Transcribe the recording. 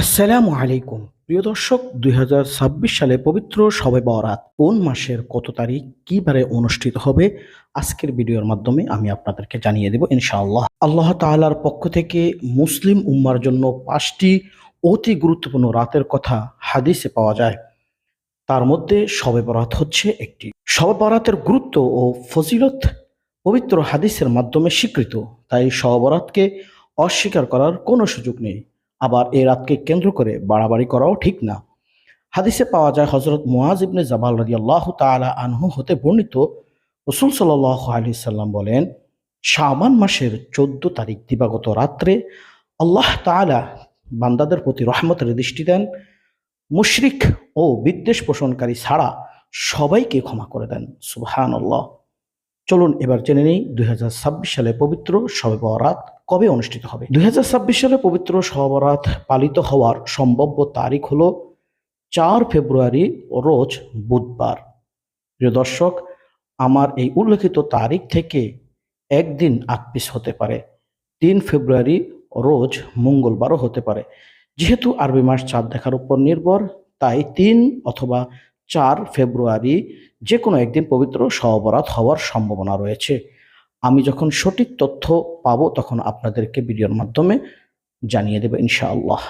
আসসালামু আলাইকুম। প্রিয় দর্শক, দুই হাজার ছাব্বিশ সালে পবিত্র শবে বরাত কোন মাসের কত তারিখ, কিবারে অনুষ্ঠিত হবে, আজকের ভিডিওর মাধ্যমে আমি আপনাদেরকে জানিয়ে দেব ইনশাআল্লাহ। আল্লাহ তাআলার পক্ষ থেকে মুসলিম উম্মার জন্য পাঁচটি অতি গুরুত্বপূর্ণ রাতের কথা হাদিসে পাওয়া যায়। তার মধ্যে শবে বরাত হচ্ছে একটি। শবে বরাতের গুরুত্ব ও ফজিলত পবিত্র হাদিসের মাধ্যমে স্বীকৃত, তাই শবে বরাতকে অস্বীকার করার কোনো সুযোগ নেই। আবার এই রাতকে কেন্দ্র করে বাড়াবাড়ি করাও ঠিক না। হাদিসে পাওয়া যায় হজরত মুয়াজ ইবনে জাবাল রাজি আল্লাহ তালা আনহু হতে বর্ণিত রসুল সাল্লাহ সাল্লাম বলেন শাবান মাসের চোদ্দ তারিখ দিবাগত রাত্রে আল্লাহ তাআলা বান্দাদের প্রতি রহমতের দৃষ্টি দেন, মুশরিক ও বিদ্বেষ পোষণকারী ছাড়া সবাইকে ক্ষমা করে দেন। সুবহান আল্লাহ চলুন এবার জেনে নেই, দুই সালে পবিত্র শবে বরাত কবে অনুষ্ঠিত হবে? দু হাজার ছাব্বিশ সালে পবিত্র শবে বরাত পালিত হওয়ার সম্ভাব্য তারিখ হলো চার ফেব্রুয়ারি রোজ বুধবার। প্রিয় দর্শক, আমার এই উল্লেখিত তারিখ থেকে একদিন আকপিস হতে পারে, তিন ফেব্রুয়ারি রোজ মঙ্গলবারও হতে পারে। যেহেতু আরবি মাস চাঁদ দেখার উপর নির্ভর, তাই তিন অথবা চার ফেব্রুয়ারি যে কোনো একদিন পবিত্র সহবরাত হওয়ার সম্ভাবনা রয়েছে। আমি যখন সঠিক তথ্য পাবো তখন আপনাদেরকে ভিডিওর মাধ্যমে জানিয়ে দেবো ইনশাআল্লাহ।